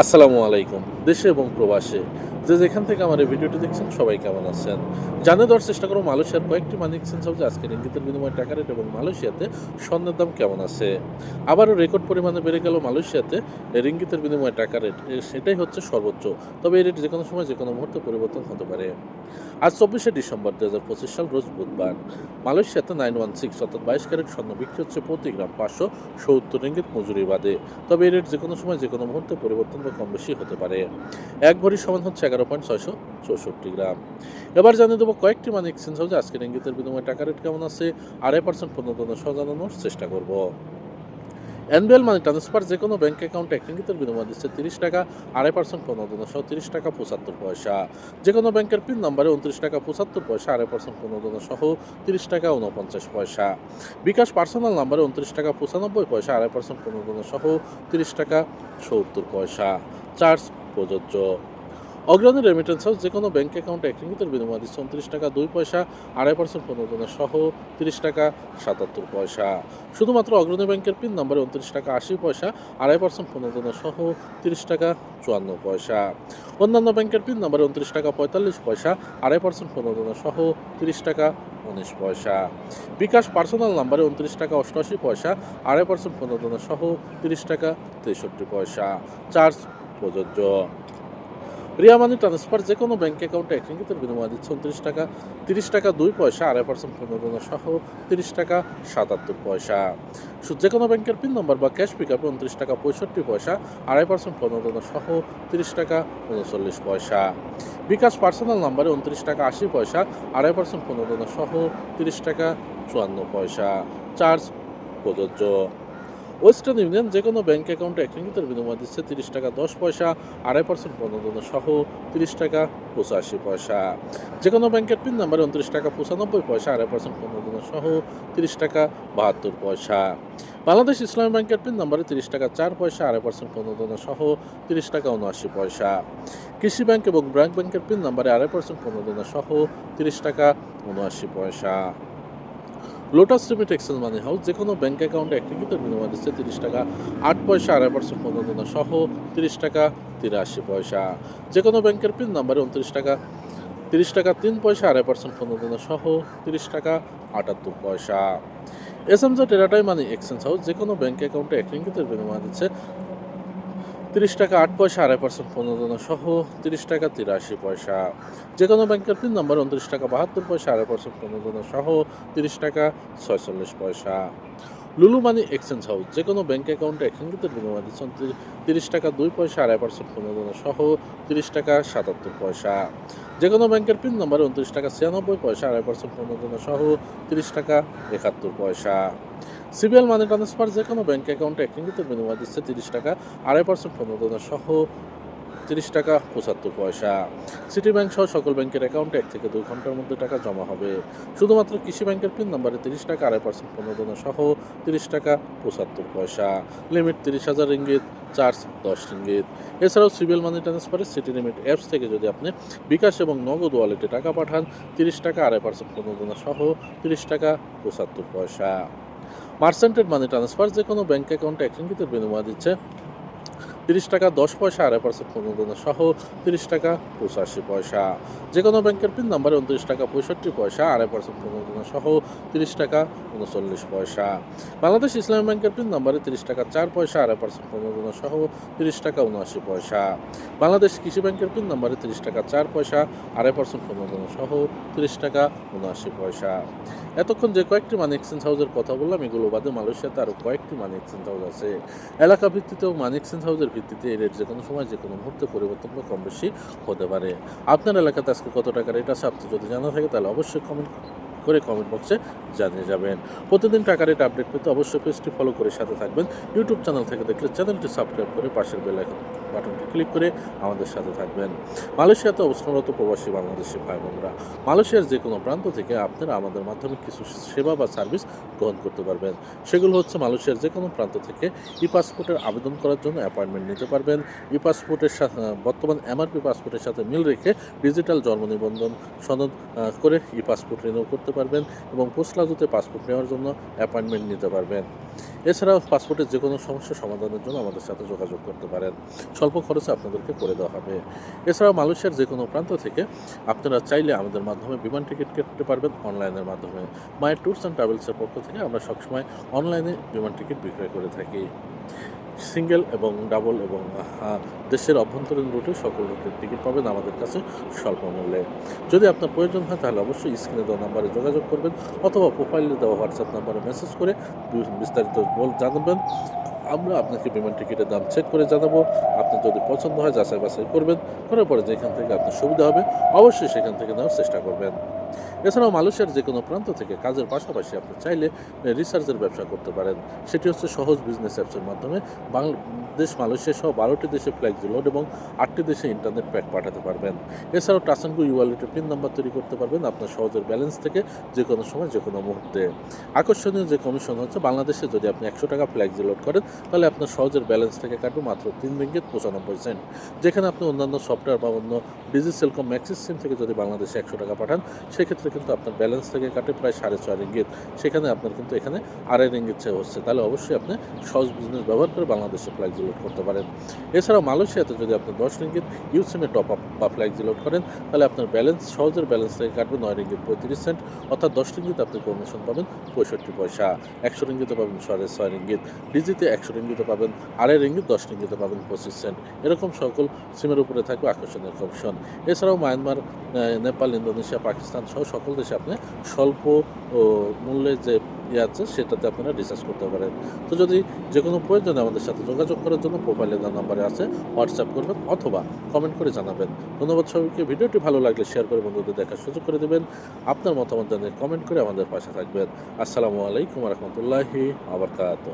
আসসালামু আলাইকুম দেশে এবং প্রবাসে। যে যেখান থেকে আমার এই ভিডিওটি দেখছেন, সবাই কেমন আছেন? জানিয়ে দেওয়ার চেষ্টা করো মালয়েশিয়ার কয়েকটি মানি এক্সচেঞ্জ হাউসে আজকের ইঙ্গিতের বিনিময়ে টাকা রেট এবং মালয়েশিয়াতে স্বর্ণের দাম কেমন আছে? আবারও রেকর্ড পরিমাণে বেড়ে গেল মালয়েশিয়াতে। রিঙ্গিতের বিনিময়ে টাকা রেট সেটাই হচ্ছে সর্বোচ্চ। তবে এই রেট যে কোনো সময় যে কোনো মুহূর্তে পরিবর্তন হতে পারে। আজ চব্বিশে ডিসেম্বর দু হাজার পঁচিশ সাল, রোজ বুধবার। মালয়েশিয়াতে নাইন ওয়ান সিক্স অর্থাৎ বাইশ ক্যারেট স্বর্ণ বিক্রি হচ্ছে প্রতি গ্রাম পাঁচশো সত্তর রিঙ্গিত মজুরি বাদে। তবে এই রেট যে কোনো সময় যে কোনো মুহূর্তে পরিবর্তন বা কম বেশি হতে পারে। এক ভরি সমান হচ্ছে এগারো পয়েন্ট ছয়শো চৌষট্টি গ্রাম। এবার জানিয়ে দেবো কয়েকটি মানে এক্সচেঞ্জ হাউসে আজকের ইঙ্গিতের বিনিময়ে টাকা রেট কেমন আছে, আড়াই পার্সেন্ট পণ্য সজানোর চেষ্টা করব। এনবিএল মানি ট্রান্সফার যে কোনো ব্যাঙ্ক অ্যাকাউন্টে এক রিঙ্গিতের বিনিময় দিচ্ছে তিরিশ টাকা, আড়াই পার্সেন্ট প্রণোদনা সহ তিরিশ টাকা পঁচাত্তর পয়সা। যে কোনো ব্যাংকের পিন নাম্বারে উনত্রিশ টাকা পঁচাত্তর পয়সা, আড়াই পার্সেন্ট প্রণোদনা সহ তিরিশ টাকা উনপঞ্চাশ পয়সা। বিকাশ পার্সোনাল নাম্বারে উনত্রিশ টাকা পঁচানব্বই পয়সা, আড়াই পার্সেন্ট প্রণোদনা সহ তিরিশ টাকা সত্তর পয়সা। চার্জ প্রযোজ্য। অগ্রণী রেমিটেন্স হাউস যে কোনো ব্যাঙ্ক অ্যাকাউন্টে এক রিঙ্গিতের বিনিময় দিচ্ছে উনত্রিশ টাকা, দুই পয়সা, আড়াই পার্সেন্ট প্রণোদনা সহ তিরিশ টাকা, সাতাত্তর পয়সা। শুধুমাত্র অগ্রণী ব্যাংকের পিন নাম্বারে উনত্রিশ টাকা, আশি পয়সা, আড়াই পার্সেন্ট প্রণোদনা সহ তিরিশ টাকা, চুয়ান্ন পয়সা। অন্যান্য ব্যাংকের পিন নাম্বারে উনত্রিশ টাকা, পঁয়তাল্লিশ পয়সা, আড়াই পার্সেন্ট প্রণোদনা সহ তিরিশ টাকা, উনিশ পয়সা। বিকাশ পার্সোনাল নাম্বারে উনত্রিশ টাকা, অষ্টআশি পয়সা, আড়াই পার্সেন্ট প্রণোদনা সহ তিরিশ টাকা, তেষট্টি পয়সা। চার্জ প্রযোজ্য। রিয়া মানি ট্রান্সফার যে কোনো ব্যাঙ্ক অ্যাকাউন্টে এক রিঙ্গিতের বিনিময় দিচ্ছে উনত্রিশ টাকা, তিরিশ টাকা, দুই পয়সা, আড়াই পার্সেন্ট প্রণোদনা সহ তিরিশ টাকা, সাতাত্তর পয়সা। যে কোনো ব্যাংকের পিন নম্বর বা ক্যাশ পিক আপে উনত্রিশ টাকা, পঁয়ষট্টি পয়সা, আড়াই পার্সেন্ট প্রণোদনা সহ তিরিশ টাকা, উনচল্লিশ পয়সা। বিকাশ পার্সোনাল নাম্বারে উনত্রিশ টাকা, আশি পয়সা, আড়াই পার্সেন্ট প্রণোদনা সহ তিরিশ টাকা, চুয়ান্ন পয়সা। চার্জ প্রযোজ্য। ওয়েস্টার্ন ইউনিয়ন যে কোনো ব্যাঙ্ক অ্যাকাউন্টে এক বিনিময় দিচ্ছে তিরিশ টাকা, দশ পয়সা, আড়াই পার্সেন্ট প্রণোদনা সহ তিরিশ টাকা, পঁচাশি পয়সা। যে কোনো ব্যাংকের পিন নাম্বারে উনত্রিশ টাকা, পঁচানব্বই পয়সা, আড়াই পার্সেন্ট প্রণোদনা সহ তিরিশ টাকা, বাহাত্তর পয়সা। বাংলাদেশ ইসলামী ব্যাংকের পিন নাম্বারে তিরিশ টাকা, চার পয়সা, আড়াই পার্সেন্ট প্রণোদনা সহ তিরিশ টাকা, উনআশি পয়সা। কৃষি ব্যাংক এবং ব্র্যাক ব্যাংকের পিন নাম্বারে আড়াই পার্সেন্ট প্রণোদনা সহ তিরিশ টাকা, উনআশি পয়সা। Lotus remit exchange money house যে কোনো ব্যাংক অ্যাকাউন্টে এক টিকিটের বিনিময় দিচ্ছে তিরিশ টাকা, আট পয়সা, আড়াই পার্সেন্ট প্রণোদনা সহ তিরিশ টাকা, তিরাশি পয়সা। যে কোনো ব্যাংকের পিন নাম্বারে উনত্রিশ টাকা, তিরিশ টাকা, তিন পয়সা, আড়াই পার্সেন্ট প্রণোদনা সহ তিরিশ টাকা, আটাত্তর পয়সা। এস এম জে টেরাটাই মানি এক্সচেঞ্জ হাউস যে কোনো ব্যাংক অ্যাকাউন্টে এক রিঙ্গিতের বিনিময় দিচ্ছে তিরিশ টাকা আট পয়সা, আড়াই পার্সেন্ট প্রণোদনা সহ তিরিশ টাকা তিরাশি পয়সা। যে কোনো ব্যাংকের তিন নম্বর উনত্রিশ টাকা বাহাত্তর পয়সা, আড়াই পার্সেন্ট প্রণোদনা সহ তিরিশ টাকা ছয়চল্লিশ পয়সা। লুলু মানি এক্সচেঞ্জ হাউস যে কোনো ব্যাঙ্ক অ্যাকাউন্টে এক রিঙ্গিতের বিনিময় দিচ্ছেন তিরিশ টাকা, দুই পয়সা, আড়াই পার্সেন্ট প্রণোদনা সহ তিরিশ টাকা, সাতাত্তর পয়সা। যে কোনো ব্যাংকের পিন নাম্বারে উনত্রিশ টাকা, ছিয়ানব্বই পয়সা, আড়াই পার্সেন্ট প্রণোদনা সহ তিরিশ টাকা, একাত্তর পয়সা। সিবিএল মানি ট্রান্সফার যে কোনো ব্যাংক অ্যাকাউন্টে এক রিঙ্গিতের বিনিময় দিচ্ছে তিরিশ টাকা, আড়াই পার্সেন্ট প্রণোদনা সহ তিরিশ টাকা, পঁচাত্তর পয়সা। সিটি ব্যাংক সহ সকল ব্যাংকের অ্যাকাউন্টে এক থেকে দুই ঘণ্টার মধ্যে টাকা জমা হবে। শুধুমাত্র কৃষি ব্যাংকের পিন নাম্বারে তিরিশ টাকা, আড়াই পার্সেন্ট প্রণোদনা সহ তিরিশ টাকা, পঁচাত্তর পয়সা। লিমিট তিরিশ হাজার রিঙ্গিত চার্জ দশ রিঙ্গিত এছাড়াও সিভিল মানি ট্রান্সফারের সিটি লিমিট অ্যাপস থেকে যদি আপনি বিকাশ এবং নগদ ওয়ালেটে টাকা পাঠান, তিরিশ টাকা, আড়াই পার্সেন্ট প্রণোদনা সহ তিরিশ টাকা, পঁচাত্তর পয়সা। মার্সেন্টেড মানি ট্রান্সফার যে কোনো ব্যাঙ্ক অ্যাকাউন্টে এক রিঙ্গিতের বিনিময় দিচ্ছে তিরিশ টাকা, দশ পয়সা, আড়াই পার্সেন্ট প্রণোদনা সহ তিরিশ টাকা, পঁচাশি পয়সা। যে কোনো ব্যাংকের পিন নাম্বারে উনত্রিশ টাকা, পঁয়ষট্টি পয়সা, আড়াই পার্সেন্ট প্রণোদনা সহ তিরিশ টাকা, উনচল্লিশ পয়সা। বাংলাদেশ ইসলামী ব্যাংকের পিন নাম্বারে তিরিশ টাকা, চার পয়সা, আড়াই পার্সেন্ট প্রণোদনা সহ তিরিশ টাকা, উনআশি পয়সা। বাংলাদেশ কৃষি ব্যাংকের পিন নাম্বারে তিরিশ টাকা, চার পয়সা, আড়াই পার্সেন্ট প্রণোদনা সহ তিরিশ টাকা, উনআশি পয়সা। এতক্ষণ যে কয়েকটি মানি এক্সচেঞ্জ হাউসের কথা বললাম, এগুলো বাদে মালয়েশিয়াতে আরও কয়েকটি মানি এক্সচেঞ্জ হাউস আছে। এলাকা ভিত্তিতেও মানি এক্সচেঞ্জ হাউসের ভিত্তিতে এই রেট যে কোনো সময় যে কোনো মুহূর্তে পরিবর্তন বা কম বেশি হতে পারে। আপনার এলাকাতে আজকে কত টাকা রেট আছে? আপনি যদি জানা থাকে তাহলে অবশ্যই কমেন্ট করে কমেন্ট বক্সে জানিয়ে যাবেন। প্রতিদিন টাকা রেট আপডেট পেতে অবশ্যই পেজটি ফলো করে সাথে থাকবেন। ইউটিউব চ্যানেল থেকে দেখলে চ্যানেলটি সাবস্ক্রাইব করে পাশের বেল বাটনটি ক্লিক করে আমাদের সাথে থাকবেন। মালয়েশিয়াতে অবস্থানরত প্রবাসী বাংলাদেশি ভাই বোনরা, মালয়েশিয়ার যে কোনো প্রান্ত থেকে আপনারা আমাদের মাধ্যমে কিছু সেবা বা সার্ভিস গ্রহণ করতে পারবেন। সেগুলো হচ্ছে মালয়েশিয়ার যে কোনো প্রান্ত থেকে ই পাসপোর্টের আবেদন করার জন্য অ্যাপয়েন্টমেন্ট নিতে পারবেন। ই পাসপোর্টের সাথে, বর্তমান এমআরপি পাসপোর্টের সাথে মিল রেখে ডিজিটাল জন্ম নিবন্ধন সনদ করে ই পাসপোর্ট রিনিউ করতে পারবেন এবং পোস্ট লাজুতে পাসপোর্ট নেওয়ার জন্য অ্যাপয়েন্টমেন্ট নিতে পারবেন। এছাড়াও পাসপোর্টের যে কোনো সমস্যা সমাধানের জন্য আমাদের সাথে যোগাযোগ করতে পারেন। স্বল্প খরচে আপনাদেরকে করে দেওয়া হবে। এছাড়াও মালয়েশিয়ার যে কোনো প্রান্ত থেকে আপনারা চাইলে আমাদের মাধ্যমে বিমান টিকিট কেটে পারবেন অনলাইনের মাধ্যমে। মায়ের ট্যুরস অ্যান্ড ট্রাভেলসের পক্ষ থেকে আমরা সবসময় অনলাইনে বিমান টিকিট বিক্রয় করে থাকি। সিঙ্গেল এবং ডাবল এবং দেশের অভ্যন্তরীণ রুটে সকল রুটের টিকিট পাবেন আমাদের কাছে স্বল্প মূল্যে। যদি আপনার প্রয়োজন হয় তাহলে অবশ্যই স্ক্রিনে দেওয়া নাম্বারে যোগাযোগ করবেন অথবা প্রোফাইলে দেওয়া হোয়াটসঅ্যাপ নাম্বারে মেসেজ করে বিস্তারিত বল জানাবেন। আমরা আপনাকে বিমান টিকিটের দাম চেক করে জানাব। আপনি যদি পছন্দ হয় যাচাই বাছাই করবেন। করার পরে যেখান থেকে আপনার সুবিধা হবে, অবশ্যই সেখান থেকে নেওয়ার চেষ্টা করবেন। এছাড়াও মালয়েশিয়ার যে কোনো প্রান্ত থেকে কাজের পাশাপাশি আপনি চাইলে রিসার্চের ব্যবসা করতে পারেন। সেটি হচ্ছে সহজ বিজনেস অ্যাপসের মাধ্যমে বাংলাদেশ, মালয়েশিয়া সহ বারোটি দেশে ফ্ল্যাক্সি লোড এবং আটটি দেশে ইন্টারনেট প্যাক পাঠাতে পারবেন। এছাড়াও টাসানগু ইউয়ালেটের পিন নাম্বার তৈরি করতে পারবেন আপনার সহজের ব্যালেন্স থেকে যে কোনো সময় যে কোনো মুহূর্তে। আকর্ষণীয় যে কমিশন হচ্ছে, বাংলাদেশে যদি আপনি একশো টাকা ফ্ল্যাক্সি লোড করেন, তাহলে আপনার সহজের ব্যালেন্স থেকে কাটবে মাত্র তিন রিঙ্গিত পঁচানব্বই সেন্ট যেখানে আপনি অন্যান্য সফটওয়্যার বা অন্য ডিজি সেলকম ম্যাক্সিস সিম থেকে যদি বাংলাদেশে একশো টাকা পাঠান, সেক্ষেত্রে কিন্তু আপনার ব্যালেন্স থেকে কাটে প্রায় সাড়ে ছয় রিঙ্গিত সেখানে আপনার কিন্তু এখানে আড়াই রিঙ্গিত চেয়ে হচ্ছে। তাহলে অবশ্যই আপনি সহজ বিজনেস ব্যবহার করে বাংলাদেশে ফ্ল্যাগ লোড করতে পারেন। এছাড়াও মালয়েশিয়াতে যদি আপনি দশ রিঙ্গিত ইউ সিমে টপ আপ বা ফ্ল্যাগ লোড করেন, তাহলে আপনার ব্যালেন্স সহজের ব্যালেন্স থেকে কাটবে নয় রিঙ্গিত পঁয়ত্রিশ সেন্ট অর্থাৎ দশ রিঙ্গিত আপনি কমিশন পাবেন পঁয়ষট্টি পয়সা। একশো রিঙ্গিতে পাবেন সাড়ে ছয় রিঙ্গিত ডিজিতে একশো রিঙ্গিতে পাবেন আড়াই রিঙ্গিত দশ রিঙ্গিতে পাবেন পঁচিশ সেন্ট এরকম সকল সিমের উপরে থাকবে আকর্ষণীয় কমিশন এছাড়াও মায়ানমার নেপাল ইন্দোনেশিয়া পাকিস্তান সহ সকল দেশে আপনি স্বল্প মূল্যে যে ইয়ে আছে, সেটাতে আপনারা রিচার্জ করতে পারেন। তো যদি যে কোনো প্রয়োজনে আমাদের সাথে যোগাযোগ করার জন্য প্রোফাইলে দেওয়া নাম্বারে আছে হোয়াটসঅ্যাপ করবেন অথবা কমেন্ট করে জানাবেন। ধন্যবাদ সবাইকে। ভিডিওটি ভালো লাগলে শেয়ার করে বন্ধুদের দেখার সুযোগ করে দেবেন। আপনার মতামত জানিয়ে কমেন্ট করে আমাদের পাশে থাকবেন। আসসালামু আলাইকুম রহমতুল্লাহি আবরকাত